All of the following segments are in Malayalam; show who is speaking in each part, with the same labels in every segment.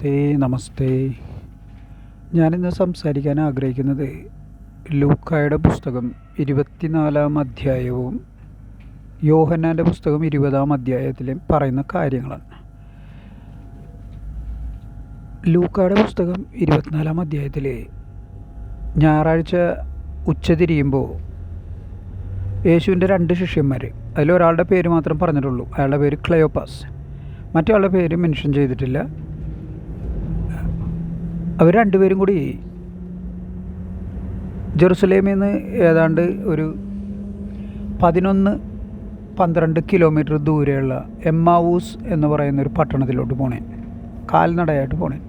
Speaker 1: നമസ്തേ നമസ്തേ. ഞാനിന്ന് സംസാരിക്കാൻ ആഗ്രഹിക്കുന്നത് ലൂക്കായുടെ പുസ്തകം ഇരുപത്തിനാലാം അധ്യായവും യോഹന്നാന്റെ പുസ്തകം ഇരുപതാം അധ്യായത്തിലും പറയുന്ന കാര്യങ്ങളാണ്. ലൂക്കായുടെ പുസ്തകം ഇരുപത്തിനാലാം അധ്യായത്തിൽ ഞായറാഴ്ച ഉച്ചതിരിയുമ്പോൾ യേശുവിന്റെ രണ്ട് ശിഷ്യന്മാർ അതിലൊരാളുടെ പേര് മാത്രം പറഞ്ഞിട്ടുള്ളൂ അയാളുടെ പേര് ക്ലയോപ്പാസ് മറ്റേ പേര് മെൻഷൻ ചെയ്തിട്ടില്ല. അവർ രണ്ടുപേരും കൂടി ജെറുസലേമിൽ നിന്ന് ഏതാണ്ട് ഒരു പതിനൊന്ന് പന്ത്രണ്ട് കിലോമീറ്റർ ദൂരെയുള്ള എമ്മാവൂസ് എന്ന് പറയുന്ന ഒരു പട്ടണത്തിലോട്ട് പോണേ. കാൽനടയായിട്ട് പോണേ.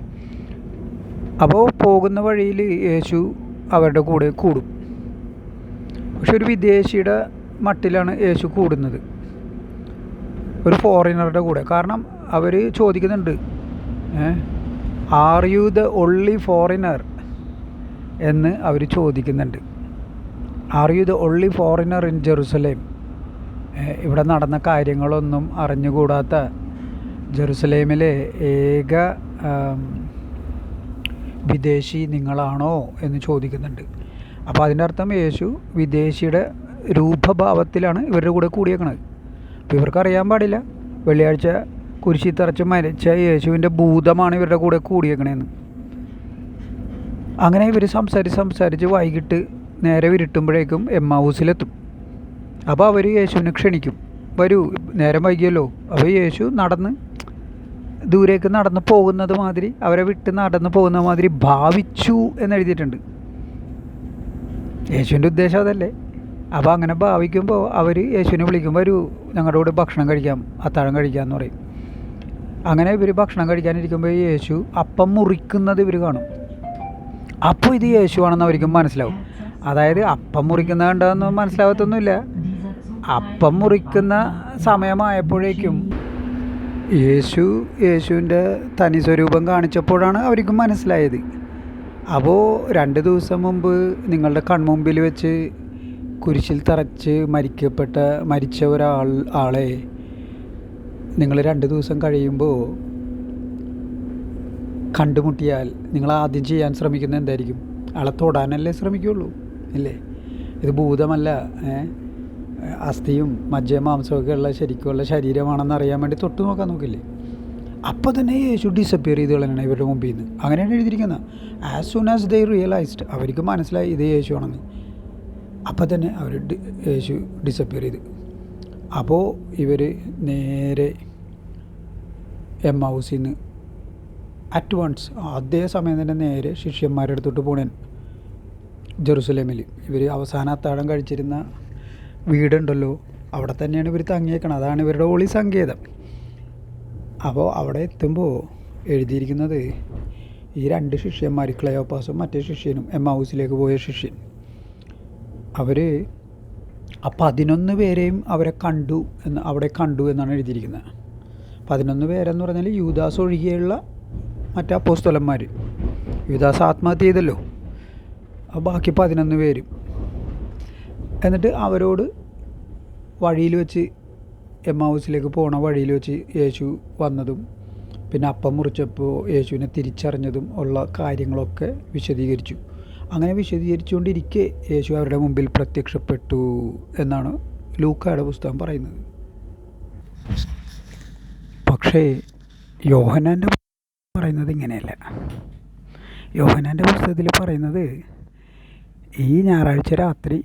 Speaker 1: അപ്പോൾ പോകുന്ന വഴിയിൽ യേശു അവരുടെ കൂടെ കൂടും. പക്ഷെ ഒരു വിദേശിയുടെ മട്ടിലാണ് യേശു കൂടുന്നത്. ഒരു ഫോറിനറുടെ കൂടെ. കാരണം അവർ ചോദിക്കുന്നുണ്ട് are you the only foreigner എന്ന് അവർ ചോദിക്കുന്നുണ്ട്. Are you the only foreigner in Jerusalem ഇവിടെ നടന്ന കാര്യങ്ങളൊന്നും അറിഞ്ഞുകൂടാത്ത ജെറുസലേമിലെ ഏക വിദേശി നിങ്ങളാണോ എന്ന് ചോദിക്കുന്നുണ്ട്. അപ്പോൾ അതിന്റെ അർത്ഥം യേശു വിദേശിയുടെ രൂപഭാവത്തിലാണ് ഇവരുടെ കൂടെ കൂടിയേക്കണത്. അപ്പോൾ ഇവർക്കറിയാൻ പാടില്ല. വെള്ളിയാഴ്ച കുരിശി തറച്ച് മരിച്ച യേശുവിന്റെ ഭൂതമാണ് ഇവരുടെ കൂടെ കൂടിയേക്കണേന്ന്. അങ്ങനെ ഇവർ സംസാരിച്ച് സംസാരിച്ച് വൈകിട്ട് നേരെ വിരുട്ടുമ്പോഴേക്കും എം ഹൗസിലെത്തും അപ്പോൾ അവർ യേശുവിനെ ക്ഷണിക്കും. വരൂ നേരം വൈകിയല്ലോ. അപ്പോൾ യേശു നടന്ന് ദൂരേക്ക് നടന്ന് പോകുന്നത് മാതിരി അവരെ വിട്ട് നടന്ന് പോകുന്ന മാതിരി ഭാവിച്ചു എന്നെഴുതിയിട്ടുണ്ട്. യേശുവിന്റെ ഉദ്ദേശം അതല്ലേ? അപ്പോൾ അങ്ങനെ ഭാവിക്കുമ്പോൾ അവർ യേശുവിനെ വിളിക്കുമ്പോൾ ഒരു ഞങ്ങളുടെ കൂടെ ഭക്ഷണം കഴിക്കാം അത്താഴം കഴിക്കാം എന്ന് പറയും. അങ്ങനെ ഇവർ ഭക്ഷണം കഴിക്കാനിരിക്കുമ്പോൾ യേശു അപ്പം മുറിക്കുന്നത് ഇവർ കാണും. അപ്പോൾ ഇത് യേശുവാണെന്ന് അവർക്കും മനസ്സിലാവും. അതായത് അപ്പം മുറിക്കുന്നത് കണ്ടതെന്ന് മനസ്സിലാകത്തൊന്നുമില്ല അപ്പം മുറിക്കുന്ന സമയമായപ്പോഴേക്കും യേശു യേശുവിന്റെ തനി സ്വരൂപം കാണിച്ചപ്പോഴാണ് അവർക്കും മനസ്സിലായത്. അപ്പോൾ രണ്ട് ദിവസം മുമ്പ് നിങ്ങളുടെ കൺമുമ്പിൽ വെച്ച് കുരിശിൽ തറച്ച് മരിക്കപ്പെട്ട മരിച്ച ഒരാൾ ആളെ നിങ്ങൾ രണ്ട് ദിവസം കഴിയുമ്പോൾ കണ്ടുമുട്ടിയാൽ നിങ്ങൾ ആദ്യം ചെയ്യാൻ ശ്രമിക്കുന്നത് എന്തായിരിക്കും? ആളെ തൊടാനല്ലേ ശ്രമിക്കുകയുള്ളൂ ഇല്ലേ? ഇത് ഭൂതമല്ല അസ്ഥിയും മജ്ജയും മാംസമൊക്കെ ഉള്ള ശരിക്കുള്ള ശരീരമാണെന്ന് അറിയാൻ വേണ്ടി തൊട്ട് നോക്കാൻ നോക്കില്ലേ? അപ്പോൾ തന്നെ യേശു ഡിസപ്പിയർ ചെയ്ത് കളയണം ഇവരുടെ മുമ്പിൽ നിന്ന്. അങ്ങനെയാണ് എഴുതിയിരിക്കുന്നത്. As soon as they realised അവർക്ക് മനസ്സിലായി ഇത് യേശു ആണെന്ന് അപ്പോൾ തന്നെ അവർ യേശു ഡിസപ്പിയർ ചെയ്ത്. അപ്പോൾ ഇവർ നേരെ എം ഹൗസിൽ നിന്ന് അറ്റ് വൺസ് അതേ സമയം തന്നെ നേരെ ശിഷ്യന്മാരുടെ അടുത്തോട്ട് പോണേൻ ജെറുസലേമിൽ ഇവർ അവസാന അത്താഴം കഴിച്ചിരുന്ന വീടുണ്ടല്ലോ. അവിടെ തന്നെയാണ് ഇവർ തങ്ങിയേക്കണം അതാണ് ഇവരുടെ ഒളി സങ്കേതം. അപ്പോൾ അവിടെ എത്തുമ്പോൾ എഴുതിയിരിക്കുന്നത് ഈ രണ്ട് ശിഷ്യന്മാർ ക്ലയോപ്പാസും മറ്റേ ശിഷ്യനും എം ഹൗസിലേക്ക് പോയ ശിഷ്യൻ. അവർ പതിനൊന്ന് പേരെയും അവരെ കണ്ടു എന്ന് അവിടെ കണ്ടു എന്നാണ് എഴുതിയിരിക്കുന്നത്. പതിനൊന്ന് പേരെന്ന് പറഞ്ഞാൽ യൂദാസ് ഒഴികെയുള്ള മറ്റേ അപ്പോസ്തലന്മാർ യൂദാസ് ആത്മഹത്യ ചെയ്തല്ലോ. ബാക്കി പതിനൊന്ന് പേരും. എന്നിട്ട് അവരോട് വഴിയിൽ വെച്ച് എം ഹൗസിലേക്ക് പോണ വഴിയിൽ വെച്ച് യേശു വന്നതും പിന്നെ അപ്പം മുറിച്ചപ്പോൾ യേശുവിനെ തിരിച്ചറിഞ്ഞതും ഉള്ള കാര്യങ്ങളൊക്കെ വിശദീകരിച്ചു. അങ്ങനെ വിശദീകരിച്ചുകൊണ്ടിരിക്കെ യേശു അവരുടെ മുമ്പിൽ പ്രത്യക്ഷപ്പെട്ടു എന്നാണ് ലൂക്കയുടെ പുസ്തകം പറയുന്നത്. പക്ഷേ യോഹനാന്റെ പറയുന്നത് ഇങ്ങനെയല്ല. യോഹനാന്റെ പുസ്തകത്തിൽ പറയുന്നത് ഈ ഞായറാഴ്ച രാത്രി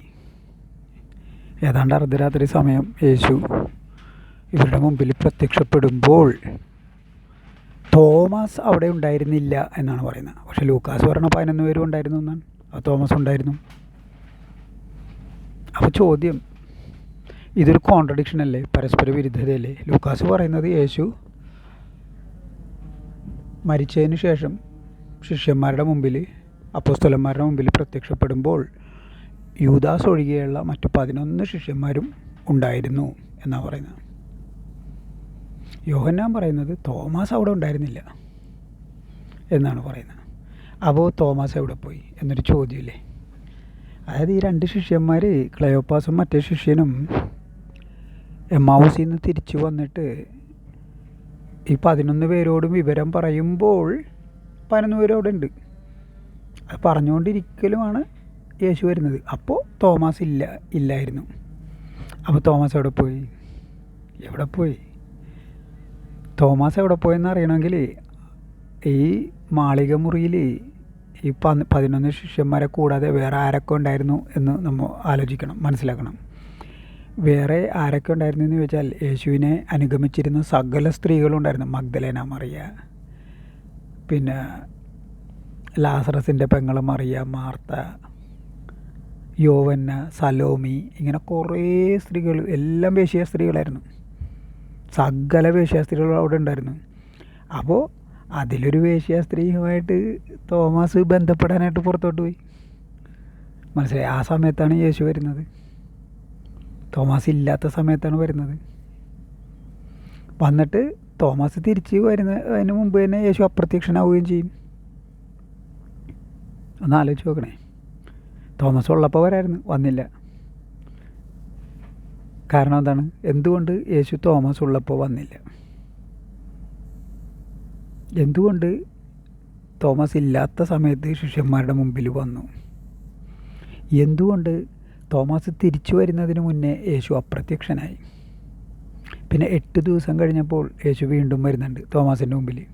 Speaker 1: ഏതാണ്ട് അർദ്ധരാത്രി സമയം യേശു ഇവരുടെ മുമ്പിൽ പ്രത്യക്ഷപ്പെടുമ്പോൾ തോമസ് അവിടെ ഉണ്ടായിരുന്നില്ല എന്നാണ് പറയുന്നത്. പക്ഷേ ലൂക്കാസ് പറഞ്ഞ പതിനൊന്ന് പേരും ഉണ്ടായിരുന്നു എന്നാണ്. തോമസ് ഉണ്ടായിരുന്നു. അപ്പോൾ ചോദ്യം ഇതൊരു കോൺട്രഡിക്ഷൻ അല്ലേ? പരസ്പര വിരുദ്ധതയല്ലേ? ലൂക്കാസ് പറയുന്നത് യേശു മരിച്ചതിന് ശേഷം ശിഷ്യന്മാരുടെ മുമ്പിൽ അപ്പോസ്തലന്മാരുടെ മുമ്പിൽ പ്രത്യക്ഷപ്പെടുമ്പോൾ യൂദാസ് ഒഴികെയുള്ള മറ്റു പതിനൊന്ന് ശിഷ്യന്മാരും ഉണ്ടായിരുന്നു എന്നാണ് പറയുന്നത്. യോഹന്നാൻ പറയുന്നത് തോമസ് അവിടെ ഉണ്ടായിരുന്നില്ല എന്നാണ് പറയുന്നത്. അപ്പോൾ തോമസ് എവിടെ പോയി എന്നൊരു ചോദ്യമില്ലേ? അതായത് ഈ രണ്ട് ശിഷ്യന്മാർ ക്ലയോപ്പാസും മറ്റേ ശിഷ്യനും എമ്മാവൂസിൽ നിന്ന് തിരിച്ചു വന്നിട്ട് ഈ പതിനൊന്ന് പേരോടും വിവരം പറയുമ്പോൾ പതിനൊന്ന് പേരും ഉണ്ട്. അത് പറഞ്ഞുകൊണ്ടിരിക്കലുമാണ് യേശു വരുന്നത്. അപ്പോൾ തോമസ് ഇല്ല ഇല്ലായിരുന്നു. അപ്പോൾ തോമസ് എവിടെ പോയി? എവിടെ പോയി? തോമസ് എവിടെ പോയെന്ന് അറിയണമെങ്കിൽ ഈ മാളിക മുറിയിൽ ഈ പന്ന് പതിനൊന്ന് ശിഷ്യന്മാരെ കൂടാതെ വേറെ ആരൊക്കെ ഉണ്ടായിരുന്നു എന്ന് നമ്മൾ ആലോചിക്കണം മനസ്സിലാക്കണം. വേറെ ആരൊക്കെ ഉണ്ടായിരുന്നു എന്ന് ചോദിച്ചാൽ യേശുവിനെ അനുഗമിച്ചിരുന്ന സകല സ്ത്രീകളുണ്ടായിരുന്നു മഗ്ദലേന മറിയ. പിന്നെ ലാസറസിന്റെ പെങ്ങൾ മറിയ മാർത്ത യോവന്ന സലോമി ഇങ്ങനെ കുറേ സ്ത്രീകൾ എല്ലാം വേശ്യ സ്ത്രീകളായിരുന്നു. സകല വേശ്യ സ്ത്രീകൾ അവിടെ ഉണ്ടായിരുന്നു. അപ്പോൾ അതിലൊരു വേശ്യ സ്ത്രീയുമായിട്ട് തോമസ് ബന്ധപ്പെടാനായിട്ട് പുറത്തോട്ട് പോയി. മനസ്സിലായി? ആ സമയത്താണ് യേശു വരുന്നത്. തോമസ് ഇല്ലാത്ത സമയത്താണ് വരുന്നത്. വന്നിട്ട് തോമസ് തിരിച്ച് വരുന്ന അതിന് മുമ്പ് തന്നെ യേശു അപ്രത്യക്ഷനാവുകയും ചെയ്യും. ഒന്ന് ആലോചിച്ച് നോക്കണേ. തോമസ് ഉള്ളപ്പോൾ വരായിരുന്നു വന്നില്ല. കാരണം എന്താണ്? എന്തുകൊണ്ട് യേശു തോമസ് ഉള്ളപ്പോൾ വന്നില്ല? എന്തുകൊണ്ട് തോമസ് ഇല്ലാത്ത സമയത്ത് ശിഷ്യന്മാരുടെ മുമ്പിൽ വന്നു? എന്തുകൊണ്ട് തോമസ് തിരിച്ചു വരുന്നതിന് മുന്നേ യേശു അപ്രത്യക്ഷനായി? പിന്നെ എട്ട് ദിവസം കഴിഞ്ഞപ്പോൾ യേശു വീണ്ടും വരുന്നുണ്ട് തോമസിന്റെ മുമ്പിൽ.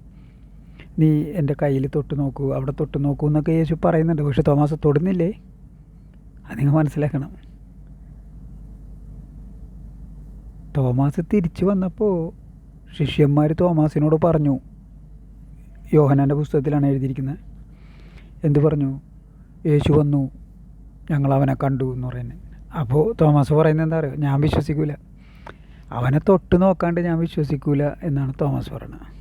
Speaker 1: നീ എന്റെ കയ്യിൽ തൊട്ട് നോക്കൂ അവിടെ തൊട്ട് നോക്കൂ എന്നൊക്കെ യേശു പറയുന്നുണ്ട്. പക്ഷെ തോമസ് തൊടുന്നില്ലേ? അത് നിങ്ങൾ മനസ്സിലാക്കണം. തോമസ് തിരിച്ചു വന്നപ്പോൾ ശിഷ്യന്മാർ തോമാസിനോട് പറഞ്ഞു യോഹനാന്റെ പുസ്തകത്തിലാണ് എഴുതിയിരിക്കുന്നത്. എന്തു പറഞ്ഞു? യേശു വന്നു ഞങ്ങൾ അവനെ കണ്ടു എന്ന് പറയുന്നത്. അപ്പോൾ തോമസ് പറയുന്നത് എന്താ പറയുക ഞാൻ വിശ്വസിക്കൂല. അവനെ തൊട്ട് നോക്കാണ്ട് ഞാൻ വിശ്വസിക്കൂല എന്നാണ് തോമസ് പറയുന്നത്.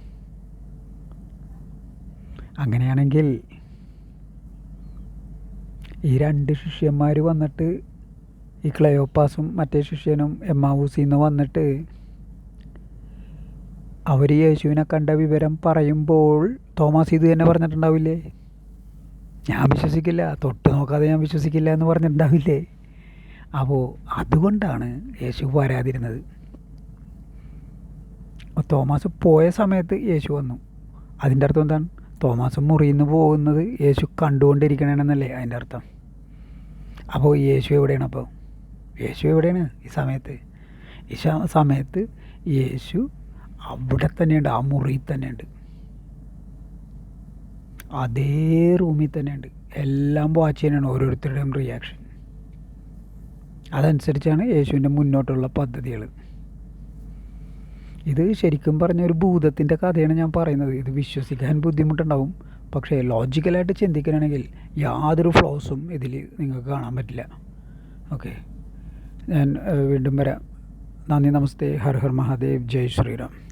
Speaker 1: അങ്ങനെയാണെങ്കിൽ ഈ രണ്ട് ശിഷ്യന്മാർ വന്നിട്ട് ഈ ക്ലയോപ്പാസും മറ്റേ ശിഷ്യനും എമ്മാവൂസിൽ നിന്ന് വന്നിട്ട് അവർ യേശുവിനെ കണ്ട വിവരം പറയുമ്പോൾ തോമസ് ഇത് തന്നെ പറഞ്ഞിട്ടുണ്ടാവില്ലേ? ഞാൻ വിശ്വസിക്കില്ല തൊട്ട് നോക്കാതെ ഞാൻ വിശ്വസിക്കില്ല എന്ന് പറഞ്ഞിട്ടുണ്ടാവില്ലേ? അപ്പോൾ അതുകൊണ്ടാണ് യേശു വരാതിരുന്നത്. തോമസ് പോയ സമയത്ത് യേശു വന്നു. അതിന്റെ അർത്ഥം എന്താണ്? തോമസ് മുറിയിൽ നിന്ന് പോകുന്നത് യേശു കണ്ടുകൊണ്ടിരിക്കണമെന്നല്ലേ അതിന്റെ അർത്ഥം. അപ്പോൾ യേശു എവിടെയാണ് അപ്പോൾ യേശു എവിടെയാണ് ഈ സമയത്ത്? ഈ സമയത്ത് യേശു അവിടെ തന്നെയുണ്ട് ആ മുറിയിൽ തന്നെയുണ്ട്. അതേ റൂമിൽ തന്നെയുണ്ട്. എല്ലാം വാച്ച് ചെയ്യാനാണ് ഓരോരുത്തരുടെയും റിയാക്ഷൻ അതനുസരിച്ചാണ് യേശുവിന്റെ മുന്നോട്ടുള്ള പദ്ധതികൾ ഇത് ശരിക്കും പറഞ്ഞ ഒരു ഭൂതത്തിന്റെ കഥയാണ് ഞാൻ പറയുന്നത്. ഇത് വിശ്വസിക്കാൻ ബുദ്ധിമുട്ടുണ്ടാവും. പക്ഷേ ലോജിക്കലായിട്ട് ചിന്തിക്കണമെങ്കിൽ യാതൊരു ഫ്ലോസും ഇതിൽ നിങ്ങൾക്ക് കാണാൻ പറ്റില്ല. ഓക്കെ ഞാൻ വീണ്ടും വരാം. നന്ദി നമസ്തേ. ഹർ ഹർ മഹാദേവ്. ജയ് ശ്രീറാം.